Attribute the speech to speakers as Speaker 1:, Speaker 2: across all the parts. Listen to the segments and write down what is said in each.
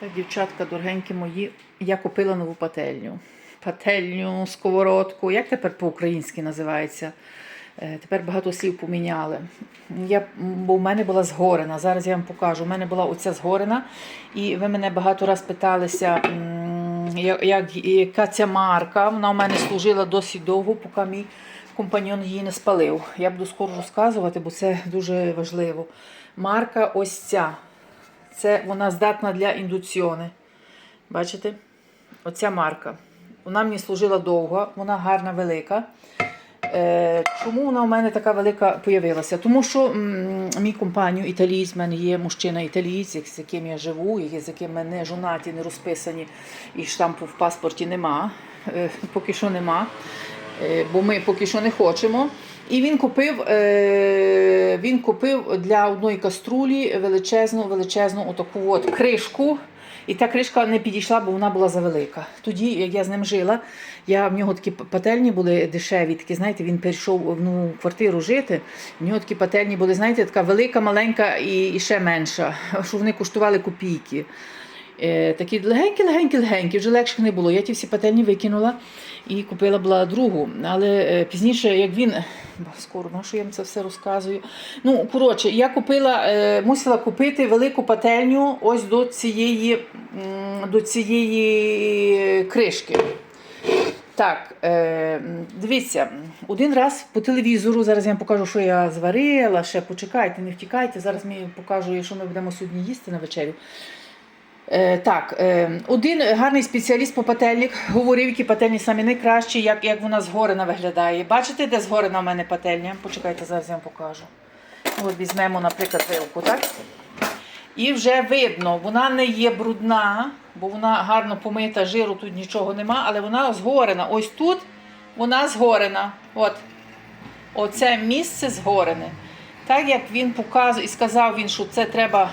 Speaker 1: Так, дівчатка, дорогенькі мої, я купила нову пательню. Пательню, сковородку. Як тепер по-українськи називається? Е, Тепер багато слів поміняли. Я, бо в мене була згорена. Зараз я вам покажу. У мене була оця згорена, і ви мене багато раз питалися, як, яка ця марка. Вона у мене служила досить довго, поки мій компаньон її не спалив. Я буду скоро розказувати, бо це дуже важливо. Марка ось ця. Це вона здатна для індуціони. Бачите? Оця марка. Вона мені служила довго, вона гарна, велика. Е, чому вона у мене така велика появилася? Тому що мій компанію італієць, в мене є мужчина італієць, з яким я живу, з яким ми не жонаті, не розписані, і штампу в паспорті нема. Е, поки що нема. Е, бо ми поки що не хочемо. І він купив, е, він купив для одної каструлі величезну, величезну отаку от кришку. І та кришка не підійшла, бо вона була завелика. Тоді, як я з ним жила, я, в нього такі пательні були дешеві, такі, знаєте, він перейшов в нову квартиру жити. В нього такі пательні були, знаєте, така велика, маленька і, і ще менша, що вони коштували копійки. Е, такі легенькі, легенькі, легенькі, вже легших не було. Я ті всі пательні викинула і купила була другу. Але е, пізніше, як він. Скоро, на що я вам це все розказую. Ну, коротше, я купила, е, мусила купити велику пательню ось до цієї, до цієї кришки. Так, дивіться, один раз по телевізору, зараз я вам покажу, що я зварила, ще почекайте, не втікайте. Зараз я покажу, що ми будемо сьогодні їсти на вечерю. Е, так, е, один гарний спеціаліст по пательник говорив, які пательні самі найкращі, як, як вона згорена виглядає. Бачите, де згорена в мене пательня? Почекайте, зараз я вам покажу. От візьмемо, наприклад, вилку, так? І вже видно, вона не є брудна, бо вона гарно помита, жиру тут нічого нема, але вона згорена. Ось тут вона згорена. От. Оце місце згорене. Так як він показує і сказав він, що це треба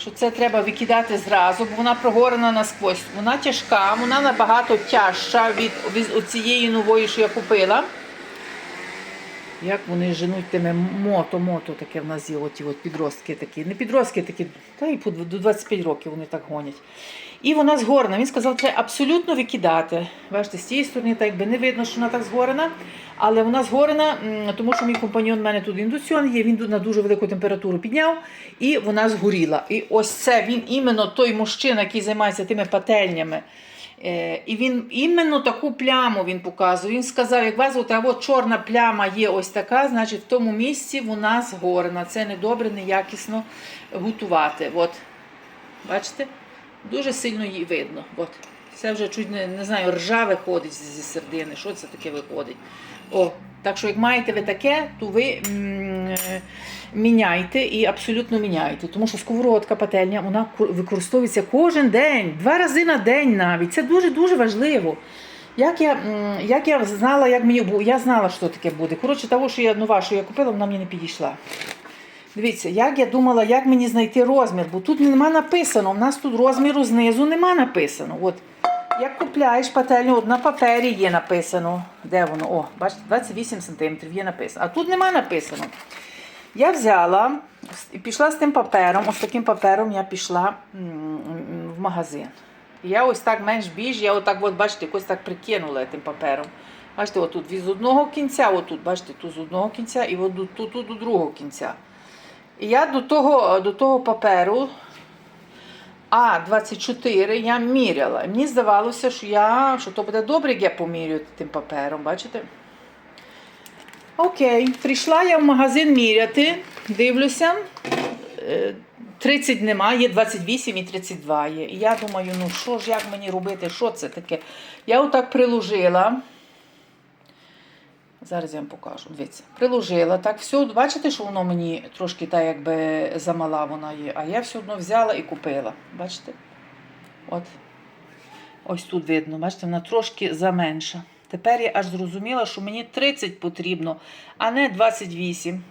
Speaker 1: що це треба викидати зразу, бо вона прогорена насквозь. Вона тяжка, вона набагато тяжча від, від цієї нової, що я купила. Як вони женуть тими мото-мото, таке в нас є, оті от підростки такі. Не підростки такі, та по до 25 років вони так гонять. І вона згорена. Він сказав, це абсолютно викидати. Бачите, з цієї сторони так би не видно, що вона так згорена. Але вона згорена, тому що мій компаньон в мене тут індуціон є, він на дуже велику температуру підняв, і вона згоріла. І ось це він іменно той мужчина, який займається тими пательнями. Е, І він іменно таку пляму він показує. Він сказав, як вас ота от чорна пляма є ось така, значить в тому місці вона згорена. Це недобре, неякісно готувати. От. Бачите? Дуже сильно її видно. От. Це вже чуть не, не знаю, ржа виходить зі середини. Що це таке виходить? О, так що, як маєте ви таке, то ви міняйте і абсолютно міняйте. Тому що сковородка, пательня, вона використовується кожен день, два рази на день навіть. Це дуже-дуже важливо. Як я, як я знала, як мені бу- я знала, що таке буде. Коротше, того, що я нова, що я купила, вона мені не підійшла. Дивіться, як я думала, як мені знайти розмір, бо тут нема написано. У нас тут розміру знизу нема написано. От. Як купляєш пательню, на папері є написано. Де воно? О, бачите, 28 см є написано. А тут нема написано. Я взяла і пішла з тим папером, ось таким папером я пішла в магазин. Я ось так менш біж, я отак, от, бачите, якось так прикинула тим папером. Бачите, отут від з одного кінця, отут, бачите, тут з одного кінця і от тут, тут, тут до другого кінця. І я до того, до того паперу А24 я міряла. Мені здавалося, що я, що то буде добре, як я поміряю тим папером, бачите? Окей, прийшла я в магазин міряти, дивлюся. е, 30 нема, є 28 і 32 є. І я думаю, ну що ж, як мені робити, що це таке? Я отак приложила. Зараз я вам покажу. Дивіться, приложила так, все, бачите, що воно мені трошки так якби замала вона є, а я все одно взяла і купила. Бачите? От. Ось тут видно, бачите, вона трошки заменша. Тепер я аж зрозуміла, що мені 30 потрібно, а не 28.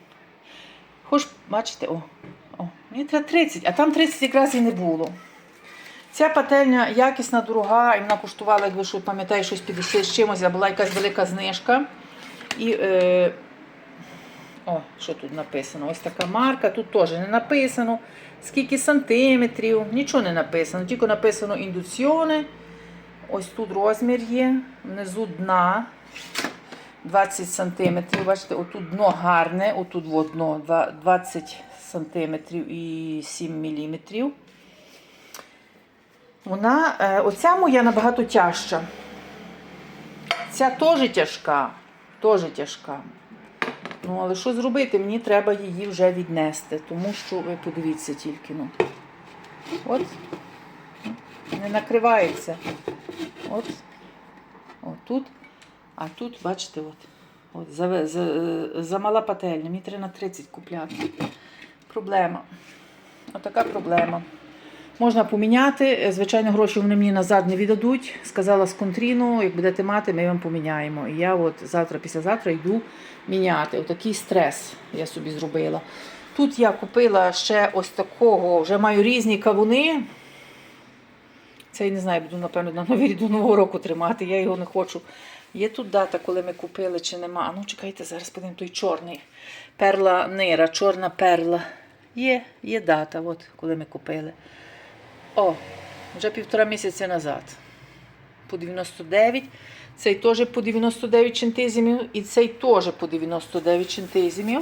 Speaker 1: Хоч, бачите, о, о, мені треба 30, а там 30 якраз і не було. Ця пательня якісна, дорога, і вона коштувала, як ви що пам'ятаєте, щось 50 з чимось, а була якась велика знижка. І, е, о, що тут написано? Ось така марка, тут теж не написано. скільки сантиметрів, нічого не написано, тільки написано індуціони. Ось тут розмір є, внизу дна 20 сантиметрів. Бачите, отут дно гарне, отут от дно 20 сантиметрів і 7 міліметрів. Вона, е, оця моя набагато тяжча. Ця теж тяжка. Теж тяжка. Ну, але що зробити? Мені треба її вже віднести, тому що ви подивіться тільки. ну. От. Не накривається. От. От тут. А тут, бачите, от. От за, за, замала пательня. Мені треба на 30 купляти. Проблема. Отака проблема. Можна поміняти. Е, Звичайно, гроші вони мені назад не віддадуть. Сказала з контріну, як будете мати, ми вам поміняємо. І я от завтра, післязавтра йду міняти. Отакий стрес я собі зробила. Тут я купила ще ось такого, вже маю різні кавуни. Це я не знаю, буду, напевно, на новий до Нового року тримати. Я його не хочу. Є тут дата, коли ми купили чи нема. А ну чекайте, зараз подивимо той чорний. Перла нира, чорна перла. Є, є дата, от коли ми купили. О, вже півтора місяця назад. По 99. Цей теж по 99 центизмів і цей теж по 99 центизмів.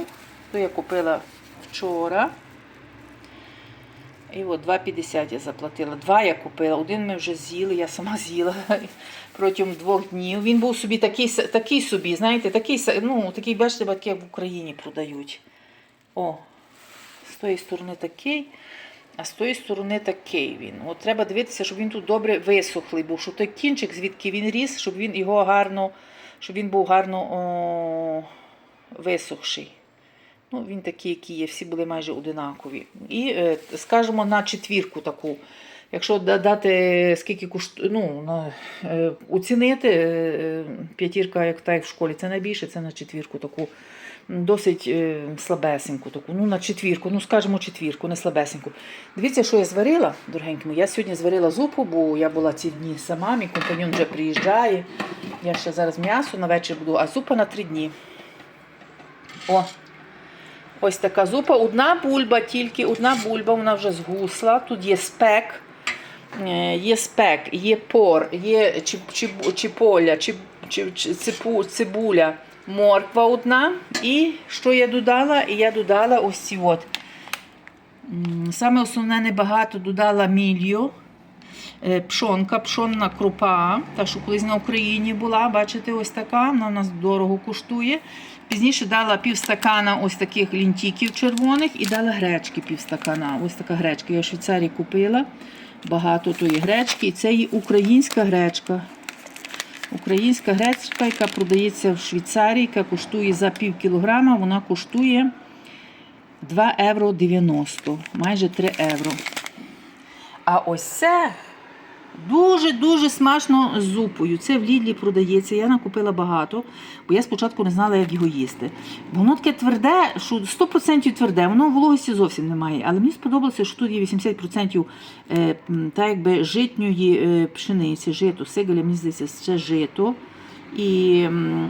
Speaker 1: То я купила вчора. І от 2,50 я заплатила. Два я купила. Один ми вже з'їли, я сама з'їла протягом двох днів. Він був собі такий, такий собі, знаєте, такий, ну, такий, бачите, як в Україні продають. О, з тої сторони такий, а з тої сторони такий він. От треба дивитися, щоб він тут добре висохлий був, щоб той кінчик, звідки він ріс, щоб він його гарно, щоб він був гарно о, висохший. Ну, він такий, який є, всі були майже одинакові. І е, скажімо на четвірку таку. Якщо да- дати скільки коштує, ну, на, е, оцінити е, п'ятірка, як та як в школі, це найбільше, це на четвірку таку. Досить е, слабесеньку таку. Ну, на четвірку, ну скажімо четвірку, не слабесеньку. Дивіться, що я зварила, дорогенькі мої. Я сьогодні зварила зупу, бо я була ці дні сама, мій компаньон вже приїжджає. Я ще зараз м'ясо на вечір буду, а зупа на три дні. О, Ось така зупа. Одна бульба, тільки одна бульба, вона вже згусла. Тут є спек, е, є спек, є пор, є чіп, чіп, чіполя, чіп, чіп, цибуля, морква одна. І що я додала? Я додала ось ці от. Саме основне небагато додала мілью. Е, Пшонка, пшонна крупа, та що колись на Україні була, бачите, ось така, вона у нас дорого коштує. Пізніше дала півстакана ось таких лінтіків червоних і дала гречки півстакана. Ось така гречка. Я в Швейцарії купила багато тої гречки. І це є українська гречка. Українська гречка, яка продається в Швейцарії, яка коштує за пів кілограма, вона коштує 2,90 євро, майже 3 євро. А ось це дуже-дуже смачно з зупою. Це в Лідлі продається. Я накупила багато, бо я спочатку не знала, як його їсти. Бо воно таке тверде, що 100% тверде, воно вологості зовсім немає. Але мені сподобалося, що тут є 80% е, та якби житньої е, пшениці, жито, сигеля, мені здається, це жито. І,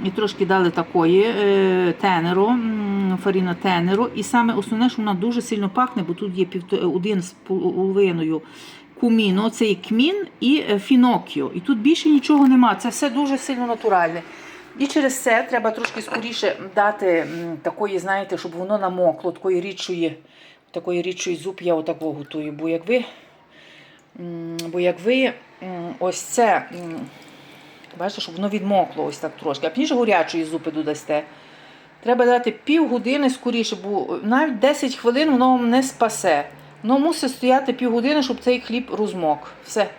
Speaker 1: і трошки дали такої е, тенеро, м, фаріна тенеро. І саме основне, що вона дуже сильно пахне, бо тут є півто- один з половиною куміно, це кмін і е, фінокіо. І тут більше нічого нема. Це все дуже сильно натуральне. І через це треба трошки скоріше дати такої, знаєте, щоб воно намокло, такої рідшої, такої рідшої зуб я отако готую. Бо як ви, бо як ви ось це. Бачите, щоб воно відмокло ось так трошки. А пізніше гарячої зупи додасте. Треба дати півгодини скоріше, бо навіть 10 хвилин воно вам не спасе. Воно мусить стояти півгодини, щоб цей хліб розмок. Все.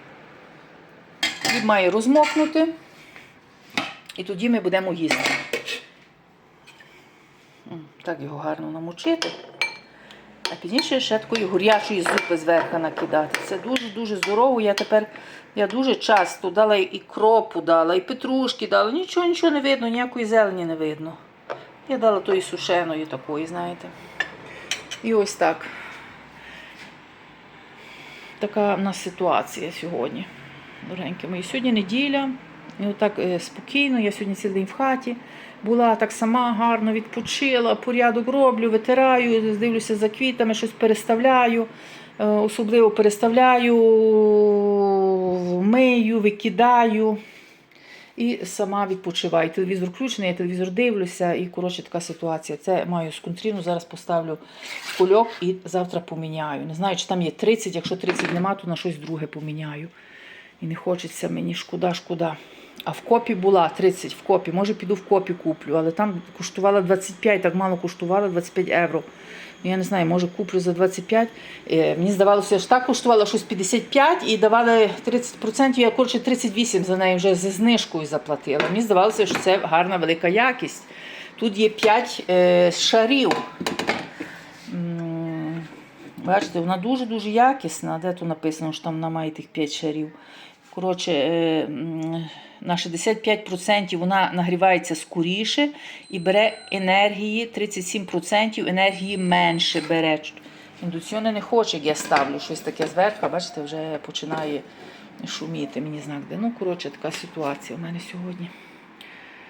Speaker 1: Хліб має розмокнути. І тоді ми будемо їсти. Так його гарно намочити. А пізніше ще такої горячої зупи зверху накидати. Це дуже-дуже здорово. Я тепер я дуже часто дала і кропу дала, і петрушки дала. Нічого, нічого не видно, ніякої зелені не видно. Я дала тої сушеної такої, знаєте. І ось так. Така в нас ситуація сьогодні. Дорогенькі мої. Сьогодні неділя. І отак е, спокійно. Я сьогодні цілий день в хаті. Була так сама гарно відпочила, порядок роблю, витираю, дивлюся за квітами, щось переставляю. Е, Особливо переставляю, мию, викидаю і сама відпочиваю. Телевізор включений, я телевізор дивлюся, і коротше така ситуація. Це маю скунтріну, зараз поставлю в кульок і завтра поміняю. Не знаю, чи там є 30, якщо 30 нема, то на щось друге поміняю. І не хочеться мені шкода, шкода. А в копі була 30 в копі. Може піду в копі куплю, але там коштувала 25, так мало коштувала 25 євро. Ну, Я не знаю, може куплю за 25. Е, Мені здавалося, що так коштувала щось 55 і давали 30%, я коротше 38 за неї вже зі знижкою заплатила. Мені здавалося, що це гарна велика якість. Тут є 5 е, шарів. Бачите, вона дуже-дуже якісна. Де тут написано, що там вона має тих 5 шарів. Коротше, е, на 65% вона нагрівається скоріше і бере енергії, 37% енергії менше бере. Індуціони не хоче, як я ставлю щось таке зверху, бачите, вже починає шуміти, мені знак де. Ну, коротше, така ситуація у мене сьогодні.